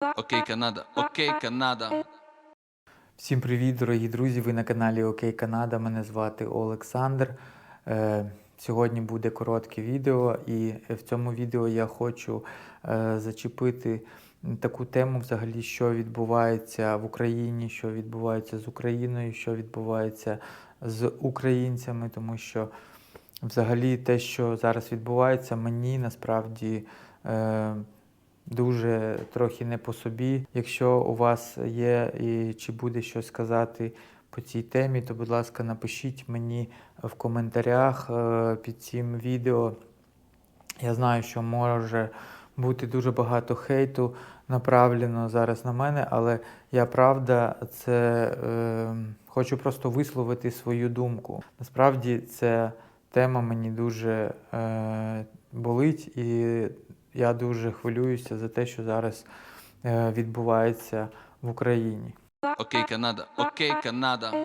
Окей, Канада, окей, Канада. Всім привіт, дорогі друзі! Ви на каналі Окей Канада. Мене звати Олександр. Е, Сьогодні буде коротке відео, і в цьому відео я хочу е, зачепити таку тему, взагалі, що відбувається в Україні, що відбувається з Україною, що відбувається з українцями, тому що взагалі те, що зараз відбувається, мені насправді. Дуже трохи не по собі. Якщо у вас є і чи буде щось сказати по цій темі, то, будь ласка, напишіть мені в коментарях е, під цим відео. Я знаю, що може бути дуже багато хейту направлено зараз на мене, але я правда це е, хочу просто висловити свою думку. Насправді ця тема мені дуже е, болить, і я дуже хвилююся за те, що зараз е, відбувається в Україні. Окей, Канада, окей, Канада.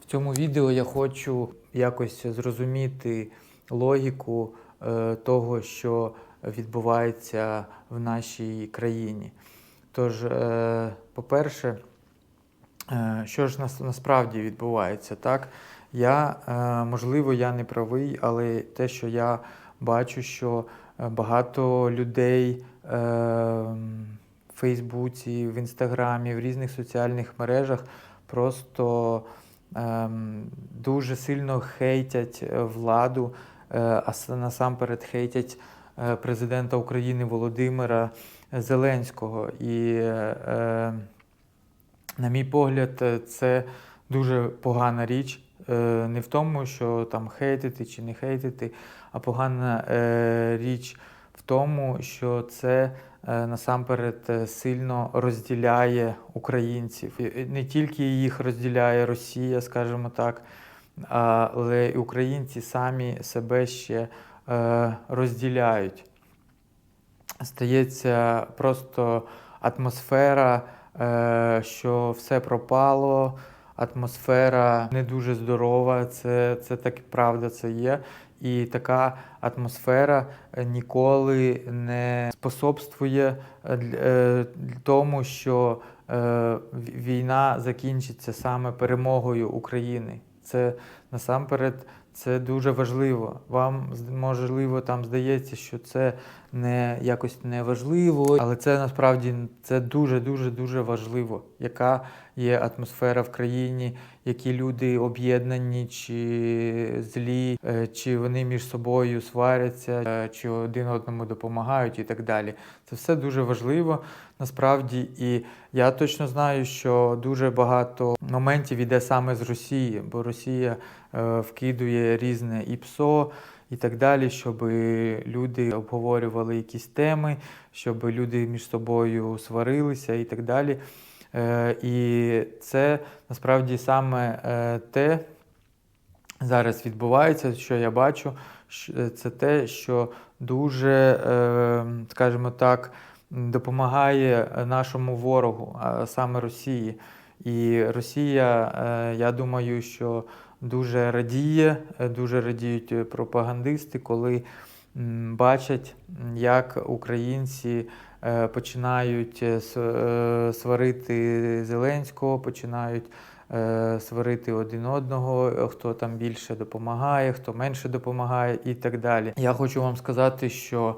В цьому відео я хочу якось зрозуміти логіку е, того, що відбувається в нашій країні. Тож, е, по-перше, що ж нас, насправді відбувається, так? Я, можливо, я не правий, але те, що я бачу, що багато людей е, в Фейсбуці, в Інстаграмі, в різних соціальних мережах просто ем, дуже сильно хейтять е, владу, е, а насамперед хейтять е, президента України Володимира Зеленського. І, е, е, на мій погляд, е, це дуже погана річ. Е, Не в тому, що там хейтити чи не хейтити, а погана е, річ в тому, що це е, насамперед е, сильно розділяє українців. Не тільки їх розділяє Росія, скажімо так, але і українці самі себе ще розділяють. Стається просто атмосфера, що все пропало, атмосфера не дуже здорова, це, це так і правда це є. І така атмосфера е, ніколи не способствує е, е, тому, що війна закінчиться саме перемогою України. Це насамперед це дуже важливо. Вам можливо там здається, що це не якось не важливо, але це насправді це дуже дуже важливо, яка є атмосфера в країні, які люди об'єднані чи злі, е, чи вони між собою сваряться, е, чи один одному допомагають і так далі. Це все дуже важливо насправді. І я точно знаю, що дуже багато моментів іде саме з Росії, бо Росія е, вкидує різне ІПСО і так далі, щоб люди обговорювали якісь теми, щоб люди між собою сварилися і так далі. Е, І це насправді саме е, те зараз відбувається, що я бачу, е, це те, що дуже, скажімо так, допомагає нашому ворогу, а саме Росії. І Росія, я думаю, що дуже радіє, е, дуже радіють е, пропагандисти, коли бачать, як українці е, починають сварити Зеленського, починають сварити один одного, хто там більше допомагає, хто менше допомагає і так далі. Я хочу вам сказати, що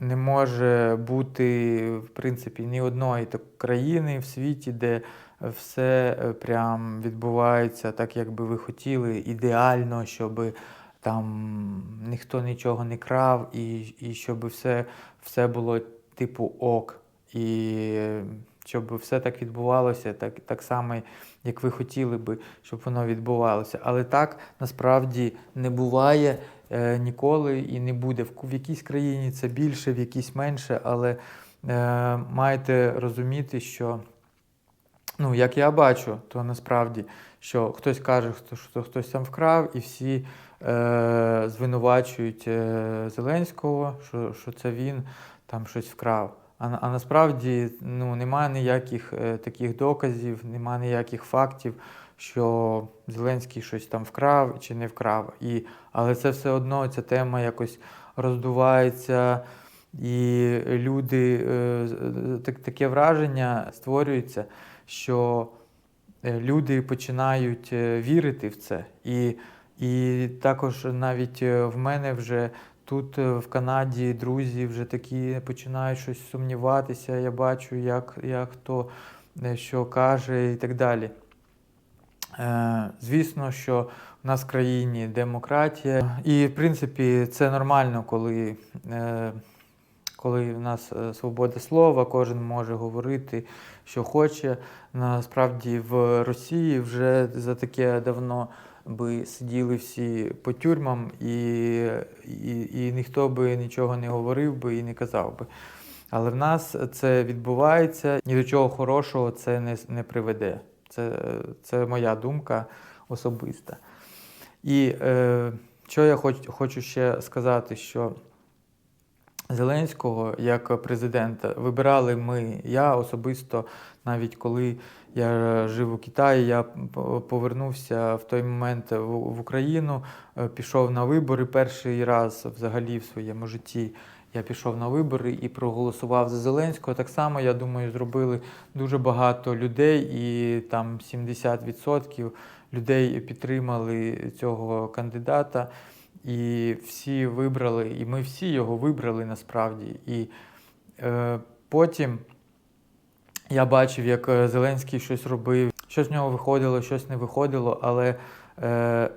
не може бути в принципі ні одної країни в світі, де все е, прям відбувається так, як би ви хотіли, ідеально, щоб там ніхто нічого не крав, і, і щоб все, все було типу ок. І е, щоб все так відбувалося, так, так само, як ви хотіли би, щоб воно відбувалося. Але так насправді не буває е, ніколи і не буде. В, в якійсь країні це більше, в якійсь менше, але е, маєте розуміти, що ну, як я бачу, то насправді, що хтось каже, що хтось там вкрав, і всі е, звинувачують е, Зеленського, що, що це він там щось вкрав. А, а насправді ну, немає ніяких е, таких доказів, немає ніяких фактів, що Зеленський щось там вкрав чи не вкрав. І, але це все одно ця тема якось роздувається І люди, е, так, таке враження створюється, що е, люди починають е, вірити в це. І, і також навіть е, в мене вже тут в Канаді друзі вже такі починають щось сумніватися. Я бачу, як, як хто що каже і так далі. Звісно, що в нас в країні демократія, і в принципі це нормально, коли, коли в нас свобода слова, кожен може говорити, що хоче. Насправді в Росії вже за таке давно би сиділи всі по тюрмам, і, і, і ніхто би нічого не говорив би і не казав би. Але в нас це відбувається, ні до чого хорошого це не, не приведе. Це, це моя думка особиста. І е, що я хоч, хочу ще сказати, що Зеленського як президента вибирали ми. Я особисто, навіть коли я жив у Китаї, я повернувся в той момент в, Україну, е, пішов на вибори перший раз взагалі в своєму житті. Я пішов на вибори і проголосував за Зеленського. Так само, я думаю, зробили дуже багато людей, і там 70% людей підтримали цього кандидата. І всі вибрали, і ми всі його вибрали насправді. І е, потім я бачив, як е, Зеленський щось робив, щось в нього виходило, щось не виходило, але е,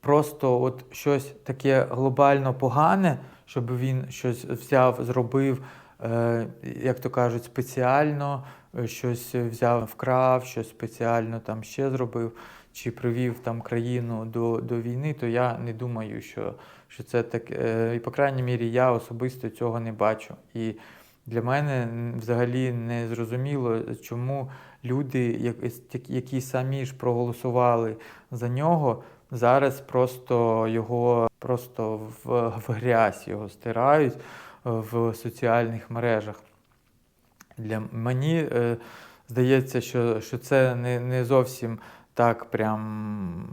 просто от щось таке глобально погане, щоб він щось взяв, зробив, е, як то кажуть, спеціально, е, щось взяв, вкрав, щось спеціально там ще зробив, чи привів там країну до, до війни, то я не думаю, що, що це так. Е, і, по крайній мірі, я особисто цього не бачу. І для мене взагалі не зрозуміло, чому люди, які самі ж проголосували за нього, зараз просто його просто в, в грязь його стирають е, в соціальних мережах. Для мені е, здається, що, що це не, не зовсім так прям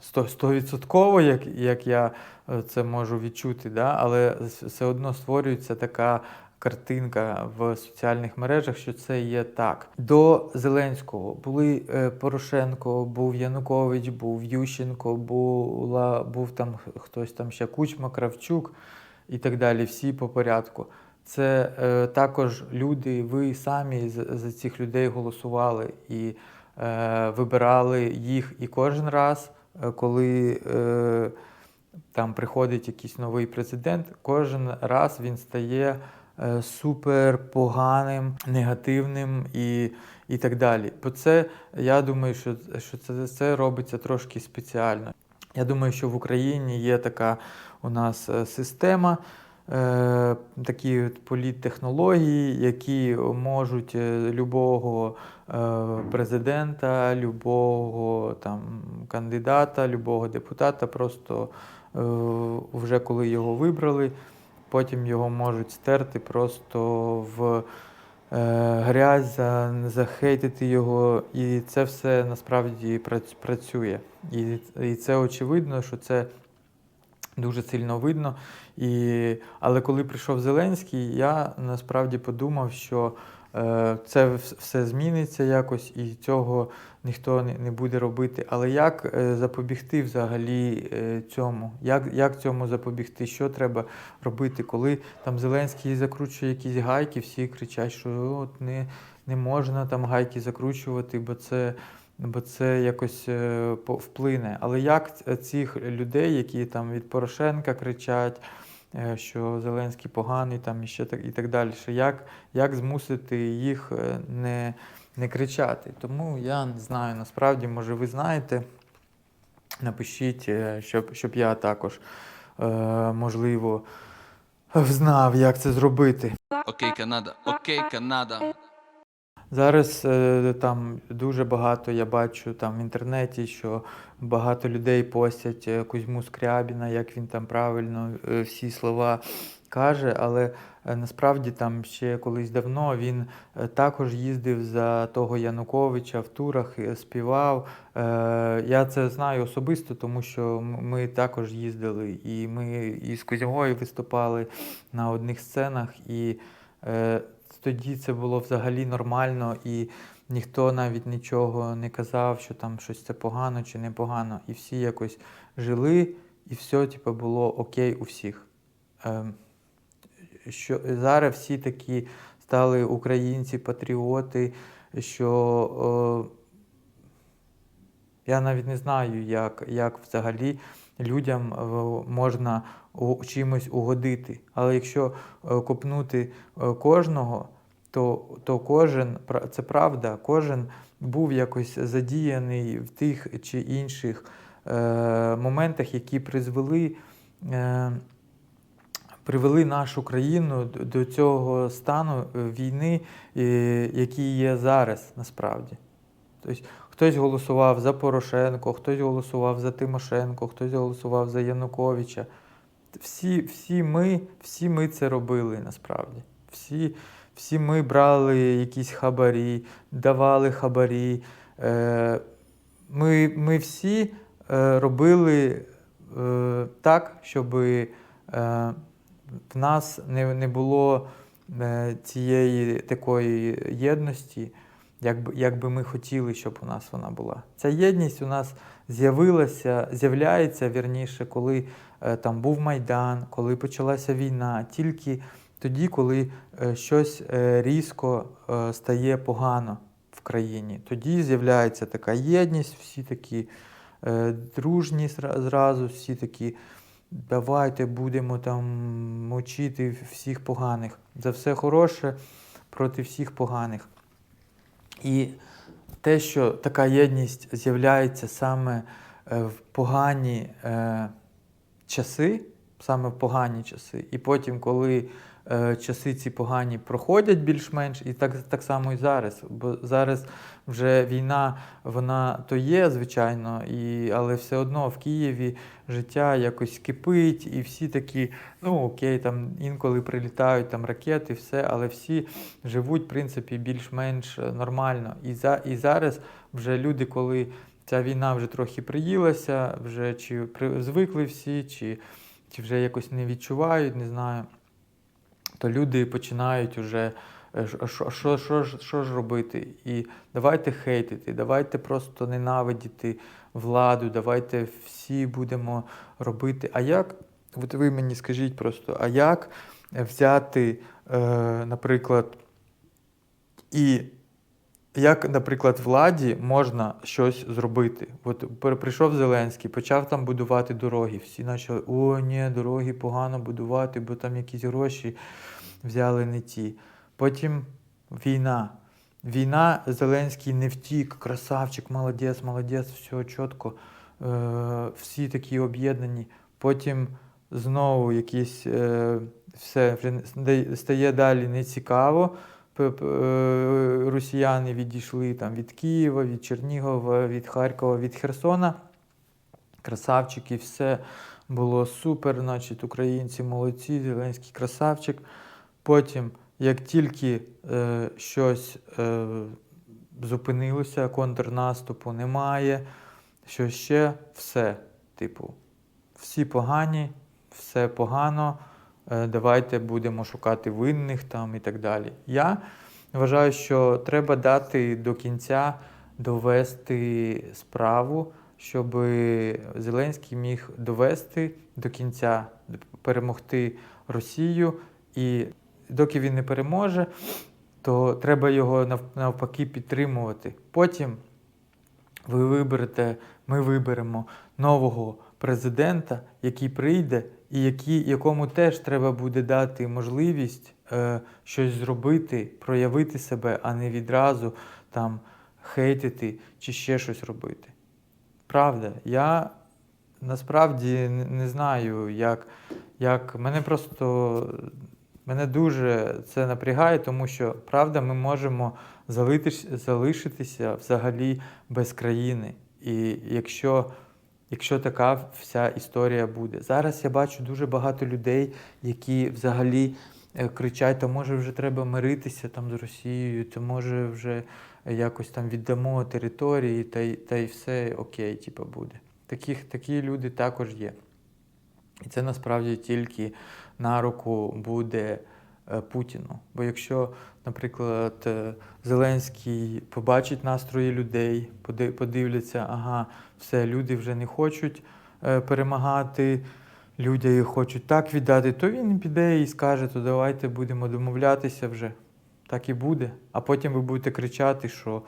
сто- стовідсотково, як, як я е, це можу відчути, да? але все одно створюється така картинка в соціальних мережах, що це є так. До Зеленського були е, Порошенко, був Янукович, був Ющенко, була, був там хтось там ще Кучма, Кравчук і так далі, всі по порядку. Це е, також люди, ви самі за, за цих людей голосували і вибирали їх. І кожен раз, е, коли е, там приходить якийсь новий президент, кожен раз він стає е, супер поганим, негативним і, і так далі. Бо це, я думаю, що, що це, це робиться трошки спеціально. Я думаю, що в Україні є така у нас е, система, е, такі політтехнології, які можуть е, любого е, президента, любого там кандидата, любого депутата просто е, вже коли його вибрали, потім його можуть стерти просто в е, грязь, захейтити його, і це все насправді працює. І це очевидно, що це дуже сильно видно. І, але коли прийшов Зеленський, я насправді подумав, що е, це все зміниться якось, і цього ніхто не, буде робити. Але як е, запобігти взагалі е, цьому? Як, як цьому запобігти? Що треба робити, коли там Зеленський закручує якісь гайки, всі кричать, що от не, не можна там гайки закручувати, бо це. Бо це якось е, вплине. Але як цих людей, які там від Порошенка кричать, е, що Зеленський поганий, там і ще так і так далі, як, як змусити їх е, не, не кричати? Тому я не знаю, насправді, може, ви знаєте. Напишіть, е, щоб, щоб я також, е, можливо, знав, як це зробити. Окей, Канада. Окей, Канада. Зараз е, там дуже багато я бачу там в інтернеті, що багато людей постять е, Кузьму Скрябіна, як він там правильно е, всі слова каже. Але насправді там ще колись давно він також їздив за того Януковича в турах, співав. Я це знаю особисто, тому що ми також їздили, і ми із Козьмою виступали на одних сценах, і тоді це було взагалі нормально, і ніхто навіть нічого не казав, що там щось це погано чи не погано. І всі якось жили, і все типу, було окей у всіх. Ем, що зараз всі такі стали українці, патріоти, що е, я навіть не знаю, як, як взагалі людям можна чимось угодити. Але якщо е, копнути е, кожного, то, то кожен, це правда, кожен був якось задіяний в тих чи інших е, моментах, які призвели. Е, привели нашу країну до цього стану е, війни, який є зараз насправді. Тобто хтось голосував за Порошенко, хтось голосував за Тимошенко, хтось голосував за Януковича. Всі, всі, ми, всі ми це робили насправді. Всі, всі ми брали якісь хабарі, давали хабарі. Е, Ми, ми всі е, робили е, так, щоб е, в нас не, не було е, цієї такої єдності, як би, як би ми хотіли, щоб у нас вона була. Ця єдність у нас з'явилася, з'являється вірніше, коли е, там був Майдан, коли почалася війна, тільки тоді, коли е, щось е, різко е, стає погано в країні. Тоді з'являється така єдність, всі такі е, дружні зразу, всі такі. Давайте будемо там мочити всіх поганих. За все хороше проти всіх поганих. І те, що така єдність з'являється саме е, в погані е, часи, саме в погані часи, і потім, коли часи ці погані проходять більш-менш, і так, так само і зараз. Бо зараз вже війна, вона то є, звичайно, і, але все одно в Києві життя якось кипить, і всі такі, ну окей, там інколи прилітають там ракети, все, але всі живуть, в принципі, більш-менш е, нормально. І, за, і зараз вже люди, коли ця війна вже трохи приїлася, вже чи звикли всі, чи, чи вже якось не відчувають, не знаю, то люди починають уже. що- Що, що, що, ж- робити? І давайте хейтити, давайте просто ненавидіти владу, давайте всі будемо робити. А як, от ви мені скажіть просто, а як взяти, е, наприклад, і як, наприклад, владі можна щось зробити? От прийшов Зеленський, почав там будувати дороги. Всі почали, о, ні, дороги погано будувати, бо там якісь гроші взяли не ті. Потім війна. Війна Зеленський не втік, красавчик, молодець, молодець, все чітко. Е, всі такі об'єднані. Потім знову якісь е, все стає далі нецікаво. Е, Росіяни відійшли там від Києва, від Чернігова, від Харкова, від Херсона. Красавчики, все було супер, значить, українці молодці, Зеленський красавчик. Потім, як тільки е, щось е, зупинилося, контрнаступу немає, що ще все, типу, всі погані, все погано, е, давайте будемо шукати винних там і так далі. Я вважаю, що треба дати до кінця довести справу, щоб Зеленський міг довести до кінця, перемогти Росію. І доки він не переможе, то треба його навпаки підтримувати. Потім ви виберете, ми виберемо нового президента, який прийде, і який, якому теж треба буде дати можливість е, щось зробити, проявити себе, а не відразу там хейтити чи ще щось робити. Правда, я насправді не, знаю, як, як мене просто мене дуже це напрягає, тому що правда, ми можемо залишитися взагалі без країни. І якщо, якщо така вся історія буде. Зараз я бачу дуже багато людей, які взагалі е, кричать, то може вже треба миритися там з Росією, то може вже якось там віддамо території, та й, та й все окей, типу, буде. Таких, такі люди також є. І це насправді тільки на руку буде е, Путіну. Бо якщо, наприклад, е, Зеленський побачить настрої людей, подивляться, ага, все, люди вже не хочуть е, перемагати, люди хочуть так віддати, то він піде і скаже, то давайте будемо домовлятися вже. Так і буде. А потім ви будете кричати, що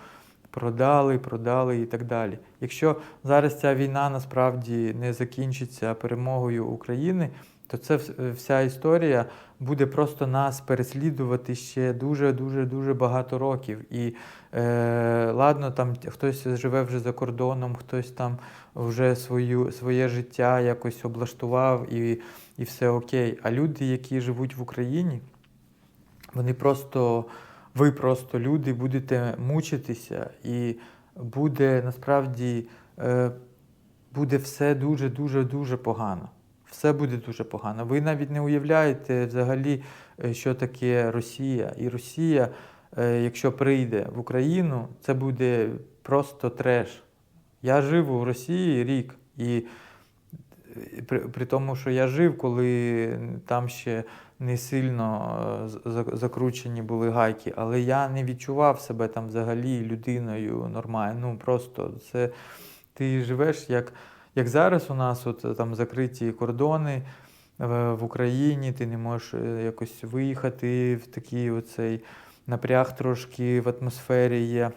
продали, продали і так далі. Якщо зараз ця війна насправді не закінчиться перемогою України, то це вся історія буде просто нас переслідувати ще дуже дуже багато років. І е, ладно, там хтось живе вже за кордоном, хтось там вже свою, своє життя якось облаштував і, і все окей. А люди, які живуть в Україні, вони просто, ви просто люди будете мучитися, і буде насправді е, буде все дуже, дуже, дуже погано. Все буде дуже погано. Ви навіть не уявляєте взагалі, е, що таке Росія. І Росія, е, якщо прийде в Україну, це буде просто треш. Я жив у Росії рік, і е, при, при тому, що я жив, коли там ще не сильно закручені були гайки, але я не відчував себе там взагалі людиною нормально. Ну просто це ти живеш як, як зараз у нас, от е, там закриті кордони в, в Україні, ти не можеш е, якось виїхати в такий оцей напряг трошки в атмосфері є.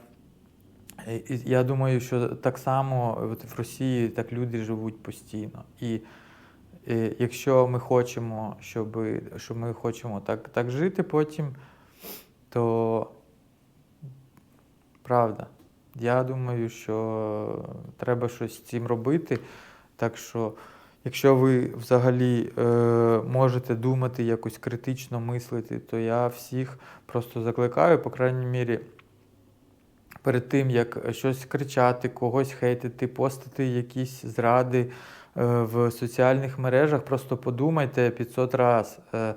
Я думаю, що так само от в Росії так люди живуть постійно. І е, якщо ми хочемо, щоб, щоб ми хочемо так, так жити потім, то правда. Я думаю, що треба щось з цим робити. Так що, якщо ви взагалі е, можете думати, якось критично мислити, то я всіх просто закликаю, по крайній мірі, перед тим, як щось кричати, когось хейтити, постити якісь зради е, в соціальних мережах, просто подумайте 500 разів. Е,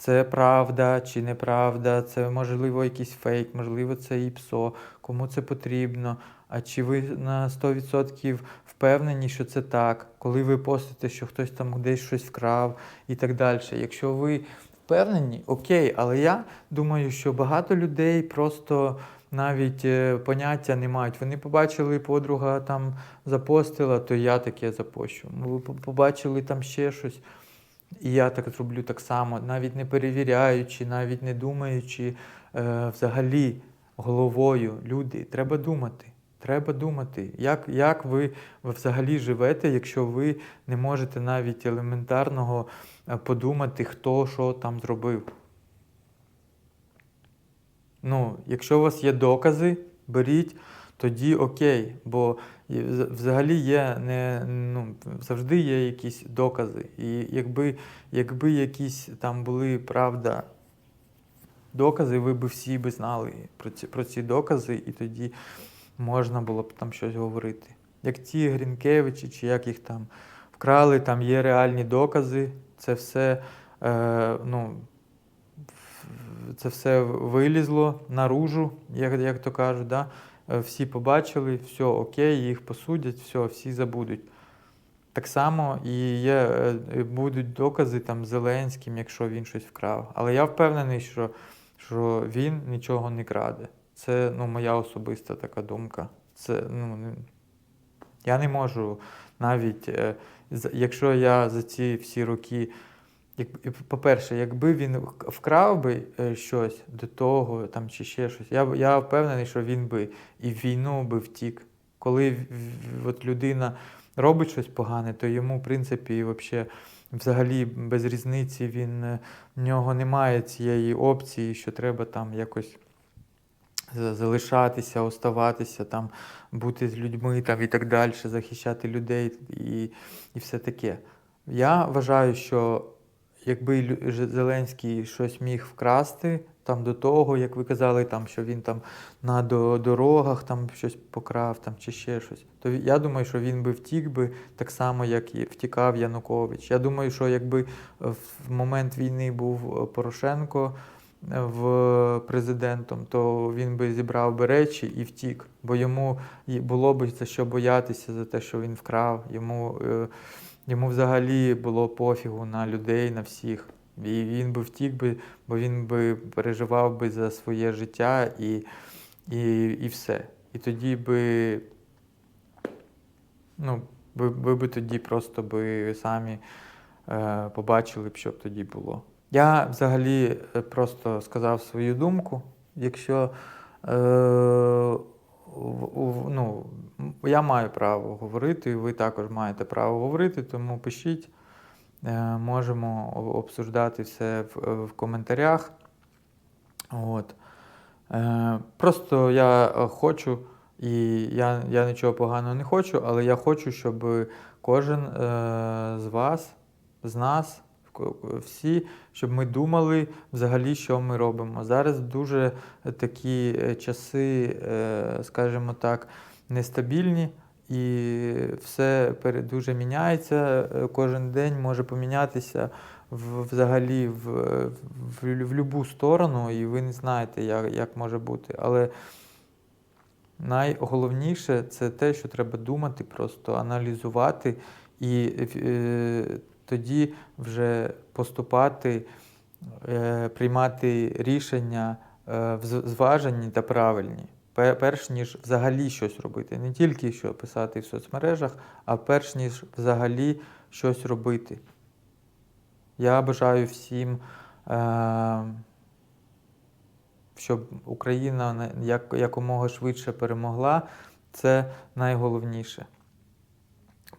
це правда чи неправда, це можливо якийсь фейк, можливо, це і псо, кому це потрібно. А чи ви на 100% впевнені, що це так, коли ви постите, що хтось там десь щось вкрав і так далі. Якщо ви впевнені, окей, але я думаю, що багато людей просто навіть е, поняття не мають. Вони побачили, подруга там запостила, то я таке запощу. Ви побачили там ще щось. І я так зроблю так само, навіть не перевіряючи, навіть не думаючи е, взагалі головою. Люди, треба думати. Треба думати, як, як ви взагалі живете, якщо ви не можете навіть елементарного е, подумати, хто що там зробив. Ну, якщо у вас є докази, беріть, тоді окей. Бо взагалі є не, ну, завжди є якісь докази. І якби, якби якісь там були правда докази, ви б всі би знали про ці, про ці докази, і тоді можна було б там щось говорити. Як ті Грінкевичі, чи як їх там вкрали, там є реальні докази, це все, е, ну, це все вилізло наружу, як, як то кажуть. Да? Е, Всі побачили, все окей, їх посудять, все, всі забудуть. Так само і є, е, будуть докази там Зеленським, якщо він щось вкрав. Але я впевнений, що, що він нічого не краде. Це ну, моя особиста така думка. Це, ну, я не можу навіть, е, якщо я за ці всі роки. По-перше, якби він вкрав би е, щось до того там, чи ще щось, я, я впевнений, що він би і в війну би втік. Коли от людина робить щось погане, то йому, в принципі, вообще, взагалі без різниці він, е, в нього немає цієї опції, що треба там якось залишатися, оставатися, там, бути з людьми там, і так далі, захищати людей і, і все таке. Я вважаю, що якби Зеленський щось міг вкрасти, там до того, як ви казали, там, що він там на дорогах там щось покрав там, чи ще щось, то я думаю, що він би втік би так само, як і втікав Янукович. Я думаю, що якби в момент війни був е, Порошенко е, в президентом, то він би зібрав би речі і втік, бо йому було б за що боятися за те, що він вкрав. Йому, е, йому взагалі було пофігу на людей, на всіх. І він би втік би, бо він би переживав би за своє життя і, і, і все. І тоді би, ну, ви, ви би тоді просто би самі е, побачили б, що б тоді було. Я взагалі е, просто сказав свою думку. Якщо е, ну, я маю право говорити, ви також маєте право говорити, тому пишіть. Е, Можемо обсуждати все в, в коментарях. От. Е, Просто я е, хочу, і я, я нічого поганого не хочу, але я хочу, щоб кожен з вас, з нас, всі, щоб ми думали взагалі, що ми робимо. Зараз дуже такі е, часи, е, скажімо так, нестабільні. І все дуже міняється. е, Кожен день може помінятися взагалі в, в, в, в любу сторону, і ви не знаєте, як, як може бути. Але найголовніше це те, що треба думати, просто аналізувати і е, тоді вже поступати, е, приймати рішення е, зважені та правильні. Перш ніж взагалі щось робити, не тільки що писати в соцмережах, а перш ніж взагалі щось робити. Я бажаю всім, е, щоб Україна якомога швидше перемогла. Це найголовніше.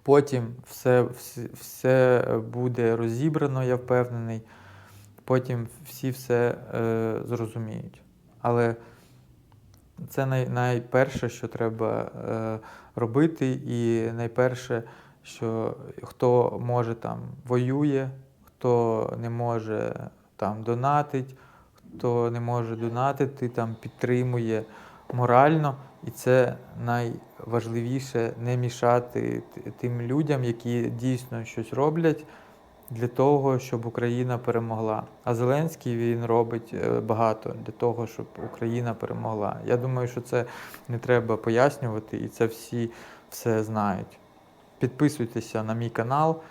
Потім все, все, все буде розібрано, я впевнений. Потім всі все е, зрозуміють. Але це най, найперше, що треба е, робити, і найперше, що хто може там воює, хто не може там донатить, хто не може донатити, там підтримує морально. І це найважливіше не мішати тим людям, які дійсно щось роблять для того, щоб Україна перемогла. А Зеленський він робить е, багато для того, щоб Україна перемогла. Я думаю, що це не треба пояснювати, і це всі все знають. Підписуйтеся на мій канал,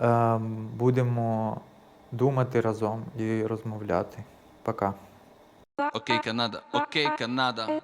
ем, будемо думати разом і розмовляти. Пока. Окей, Канада. Окей, Канада.